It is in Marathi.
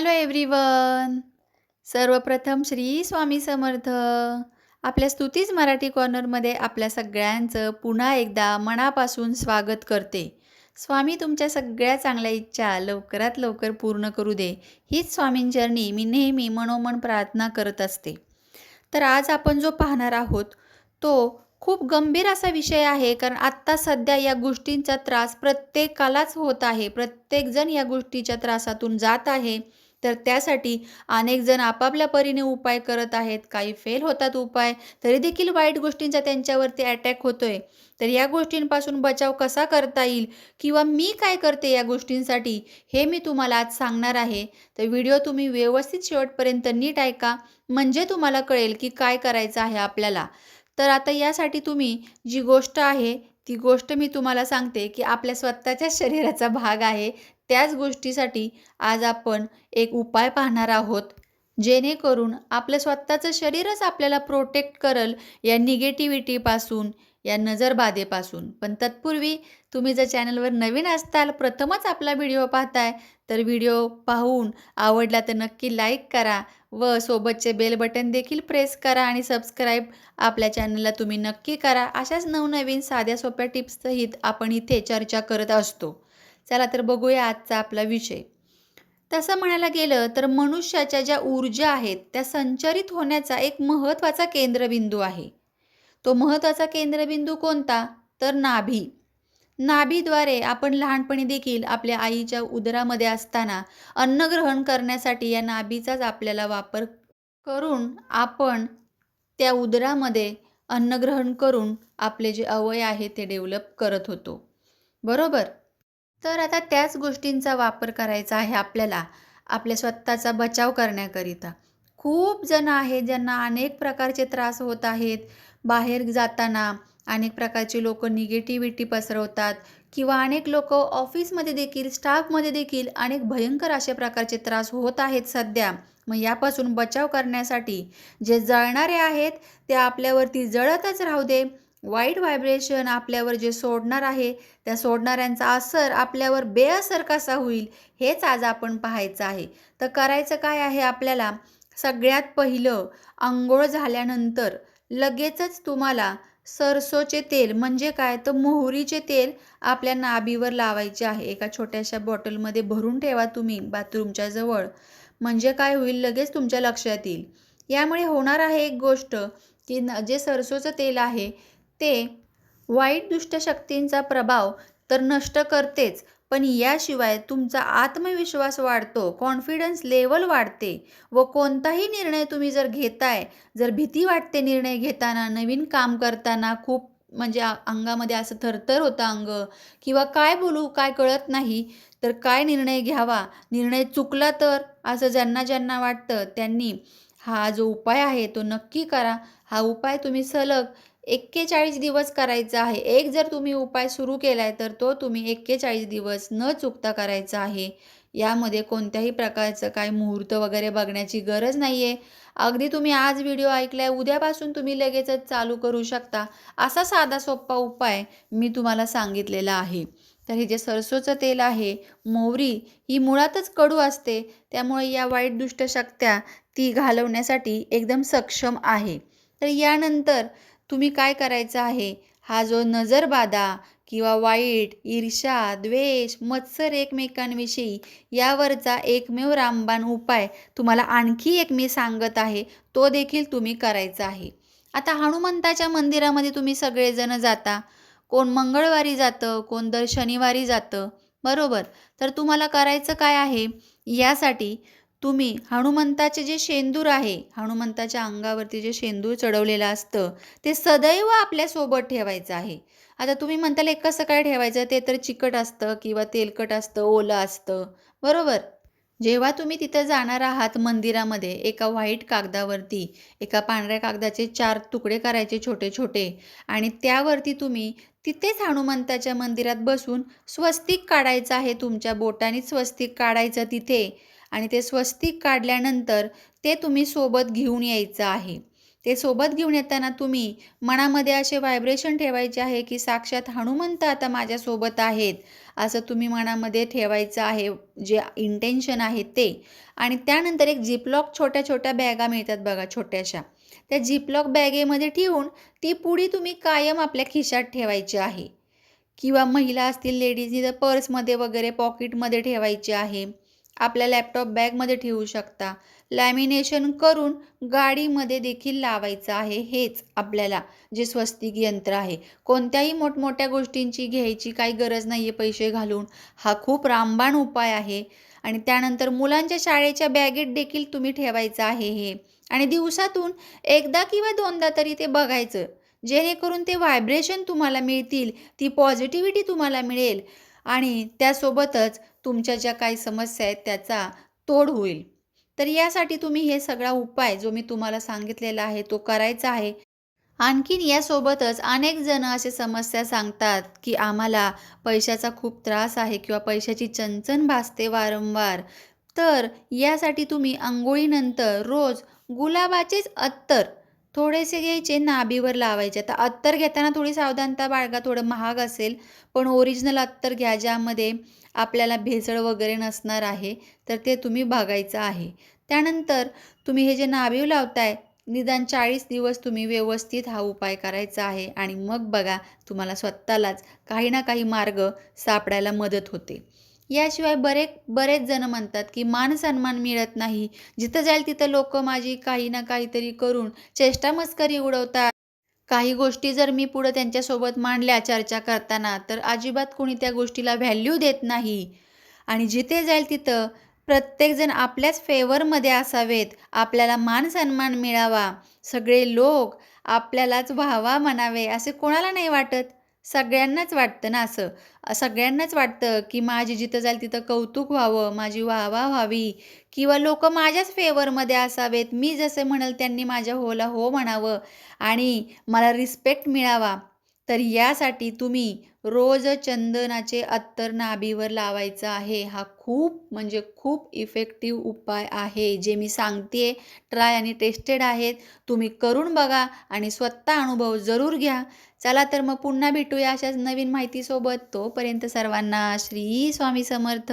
हॅलो एव्हरीवन सर्वप्रथम श्री स्वामी समर्थ. आपल्या स्तुतीज मराठी कॉर्नरमध्ये आपल्या सगळ्यांचं पुन्हा एकदा मनापासून स्वागत करते. स्वामी तुमच्या सगळ्या चांगल्या इच्छा लवकरात लवकर पूर्ण करू दे. हीच स्वामींचरणी मी नेहमी मनोमन प्रार्थना करत असते. तर आज आपण जो पाहणार आहोत तो खूप गंभीर असा विषय आहे कारण आत्ता सध्या या गोष्टींचा त्रास प्रत्येकालाच होत आहे. प्रत्येकजण या गोष्टीच्या त्रासातून जात आहे. तर त्यासाठी अनेक जण आपापल्या परीने उपाय करत आहेत. काही फेल होतात उपाय तरी देखील वाईट गोष्टींचा त्यांच्यावरती अटॅक होतोय. तर या गोष्टींपासून बचाव कसा करता येईल किंवा मी काय करते या गोष्टींसाठी हे मी तुम्हाला आज सांगणार आहे. तर व्हिडिओ तुम्ही व्यवस्थित शेवटपर्यंत नीट ऐका. म्हणजे तुम्हाला कळेल की काय करायचं आहे आपल्याला. तर आता यासाठी तुम्ही जी गोष्ट आहे ती गोष्ट मी तुम्हाला सांगते की आपल्या स्वतःच्या शरीराचा भाग आहे. त्याच गोष्टीसाठी आज आपण एक उपाय पाहणार आहोत. जेणेकरून आपलं स्वतःचं शरीरच आपल्याला प्रोटेक्ट करल या निगेटिव्हिटीपासून या नजरबाधेपासून. पण तत्पूर्वी तुम्ही जर चॅनलवर नवीन असताल प्रथमच आपला व्हिडिओ पाहताय तर व्हिडिओ पाहून आवडला तर नक्की लाईक करा व सोबतचे बेल बटन देखील प्रेस करा आणि सबस्क्राईब आपल्या चॅनलला तुम्ही नक्की करा. अशाच नवनवीन साध्या सोप्या टिप्ससहित आपण इथे चर्चा करत असतो. चला तर बघूया आजचा आपला विषय. तसं म्हणायला गेलं तर मनुष्याच्या ज्या ऊर्जा आहेत त्या संचरित होण्याचा एक महत्त्वाचा केंद्रबिंदू आहे. तो महत्त्वाचा केंद्रबिंदू कोणता? तर नाभी. नाभीद्वारे आपण लहानपणी देखील आपल्या आईच्या उदरामध्ये असताना अन्न ग्रहण करण्यासाठी या नाभीचाच आपल्याला वापर करून आपण त्या उदरामध्ये अन्न ग्रहण करून आपले जे अवय आहे ते डेव्हलप करत होतो. बरोबर? तर आता त्याच गोष्टींचा वापर करायचा आहे आपल्याला आपल्या स्वतःचा बचाव करण्याकरिता. खूप जण आहेत ज्यांना अनेक प्रकारचे त्रास होत आहेत. बाहेर जाताना अनेक प्रकारचे लोक निगेटिव्हिटी पसरवतात किंवा अनेक लोक ऑफिसमध्ये देखील स्टाफमध्ये देखील अनेक भयंकर अशा प्रकारचे त्रास होत आहेत सध्या. मग यापासून बचाव करण्यासाठी जे जळणारे आहेत ते आपल्यावरती जळतच राहू दे. वाईट व्हायब्रेशन आपल्यावर जे सोडणार आहे त्या सोडणाऱ्यांचा असर आपल्यावर बेअसर कसा होईल हेच आज आपण पाहायचं आहे. तर करायचं काय आहे आपल्याला? सगळ्यात पहिलं आंघोळ झाल्यानंतर लगेचच तुम्हाला सरसोचे तेल म्हणजे काय? तर मोहरीचे तेल आपल्या नाभीवर लावायचे आहे. एका छोट्याशा बॉटलमध्ये भरून ठेवा तुम्ही बाथरूमच्या जवळ. म्हणजे काय होईल? लगेच तुमच्या लक्षात येईल. यामुळे होणार आहे एक गोष्ट की जे सरसोचं तेल आहे ते. वाईट दुष्टशक्तींचा प्रभाव तर नष्ट करतेच पण याशिवाय तुमचा आत्मविश्वास वाढतो कॉन्फिडन्स लेवल वाढते व कोणताही निर्णय तुम्ही जर घेताय जर भीती वाटते निर्णय घेताना नवीन काम करताना खूप म्हणजे अंगामध्ये असं थरथर होतं अंग किंवा काय बोलू काय कळत नाही तर काय निर्णय घ्यावा? निर्णय चुकला तर? असं ज्यांना ज्यांना वाटतं त्यांनी हा जो उपाय आहे तो नक्की करा. हा उपाय तुम्ही सलग एक्केचाळीस दिवस करायचा आहे. एक जर तुम्ही उपाय सुरू केला आहे तर तो तुम्ही एक्केचाळीस दिवस न चुकता करायचा आहे. यामध्ये कोणत्याही प्रकारचं काय मुहूर्त वगैरे बघण्याची गरज नाही आहे अगदी तुम्ही आज व्हिडिओ ऐकलाय उद्यापासून तुम्ही लगेचच चालू करू शकता. असा साधा सोप्पा उपाय मी तुम्हाला सांगितलेला आहे. तर हे जे सरसोचं तेल आहे मोहरी ही मुळातच कडू असते. त्यामुळे या वाईट दुष्ट शक्त्या ती घालवण्यासाठी एकदम सक्षम आहे. तर यानंतर तुम्ही काय करायचं आहे? हा जो नजरबाधा किंवा वाईट ईर्षा द्वेष मत्सर एकमेकांविषयी यावरचा एकमेव रामबाण उपाय तुम्हाला आणखी एक मी सांगत आहे तो देखील तुम्ही करायचा आहे. आता हनुमंताच्या मंदिरामध्ये तुम्ही सगळेजण जाता. कोण मंगळवारी जातं कोण दर शनिवारी जातं. बरोबर? तर तुम्हाला करायचं काय आहे? यासाठी तुम्ही हनुमंताचे जे शेंदूर आहे हनुमंताच्या अंगावरती जे शेंदूर चढवलेलं असतं ते सदैव आपल्यासोबत ठेवायचं आहे. आता तुम्ही म्हणताल एक कसं काय ठेवायचं? ते तर चिकट असतं किंवा तेलकट असतं ओलं असतं. बरोबर. जेव्हा तुम्ही तिथं जाणार आहात मंदिरामध्ये एका व्हाईट कागदावरती एका पांढऱ्या कागदाचे चार तुकडे करायचे छोटे छोटे आणि त्यावरती तुम्ही तिथेच हनुमंताच्या मंदिरात बसून स्वस्तिक काढायचं आहे तुमच्या बोटाने स्वस्तिक काढायचं तिथे आणि ते स्वस्तिक काढल्यानंतर ते तुम्ही सोबत घेऊन यायचं आहे. ते सोबत घेऊन येताना तुम्ही मनामध्ये असे व्हायब्रेशन ठेवायचे आहे की साक्षात हनुमंत आता माझ्यासोबत आहेत असं तुम्ही मनामध्ये ठेवायचं आहे जे इंटेन्शन आहे ते. आणि त्यानंतर एक झिपलॉक छोट्या छोट्या बॅगा मिळतात बघा छोट्याशा. त्या झिपलॉक बॅगेमध्ये ठेवून ती पुडी तुम्ही कायम आपल्या खिशात ठेवायची आहे. किंवा महिला असतील लेडीजनी तर पर्समध्ये वगैरे पॉकेटमध्ये ठेवायची आहे. आपल्या लॅपटॉप बॅगमध्ये ठेवू शकता. लॅमिनेशन करून गाडीमध्ये देखील लावायचं आहे हेच आपल्याला जे स्वस्तिक यंत्र आहे. कोणत्याही मोठमोठ्या गोष्टींची घ्यायची काही गरज नाही आहे पैसे घालून. हा खूप रामबाण उपाय आहे. आणि त्यानंतर मुलांच्या शाळेच्या बॅगेत देखील तुम्ही ठेवायचं आहे हे. आणि दिवसातून एकदा किंवा दोनदा तरी ते बघायचं. जेणेकरून ते व्हायब्रेशन तुम्हाला मिळतील ती पॉझिटिव्हिटी तुम्हाला मिळेल. आणि त्यासोबतच तुमच्या ज्या काही समस्या आहेत त्याचा तोड होईल. तर यासाठी तुम्ही हे सगळा उपाय जो मी तुम्हाला सांगितलेला आहे तो करायचा आहे. आणखीन यासोबतच अनेक जण असे समस्या सांगतात की आम्हाला पैशाचा खूप त्रास आहे किंवा पैशाची चणचण भासते वारंवार. तर यासाठी तुम्ही आंघोळीनंतर रोज गुलाबाचेच अत्तर थोडेसे घ्यायचे नाभीवर लावायचे. आता अत्तर घेताना थोडी सावधानता बाळगा थोडं महाग असेल पण ओरिजिनल अत्तर घ्या ज्यामध्ये आपल्याला भेसळ वगैरे नसणार आहे तर ते तुम्ही बघायचं आहे. त्यानंतर तुम्ही हे जे नाभीव लावताय निदान चाळीस दिवस तुम्ही व्यवस्थित हा उपाय करायचा आहे आणि मग बघा तुम्हाला स्वतःलाच काही ना काही मार्ग सापडायला मदत होते. याशिवाय बरे बरेच जण म्हणतात की मान सन्मान मिळत नाही. जिथं जाईल तिथं लोक माझी काही ना काहीतरी करून चेष्टा मस्करी उडवतात. काही गोष्टी जर मी पुढं त्यांच्यासोबत मांडल्या चर्चा करताना तर अजिबात कोणी त्या गोष्टीला व्हॅल्यू देत नाही. आणि जिथे जाईल तिथं प्रत्येकजण आपल्याच फेवरमध्ये असावेत. आपल्याला मान सन्मान मिळावा. सगळे लोक आपल्यालाच व्हावा म्हणावे असे कोणाला नाही वाटत? सगळ्यांनाच वाटतं ना असं. सगळ्यांनाच वाटतं की माझी जिथं जाईल तिथं कौतुक व्हावं माझी वाहवा व्हावी. किंवा लोक माझ्याच फेवरमध्ये असावेत. मी जसे म्हणेल त्यांनी माझ्या होला हो म्हणावं. आणि मला रिस्पेक्ट मिळावा. तर यासाठी तुम्ही रोज चंदनाचे अत्तर नाभीवर लावायचं आहे. हा खूप म्हणजे खूप इफेक्टिव्ह उपाय आहे. जे मी सांगते ट्राय आणि टेस्टेड आहेत. तुम्ही करून बघा आणि स्वतः अनुभव जरूर घ्या. चला तर मग पुन्हा भेटूया अशाच नवीन माहितीसोबत. तोपर्यंत सर्वांना श्री स्वामी समर्थ.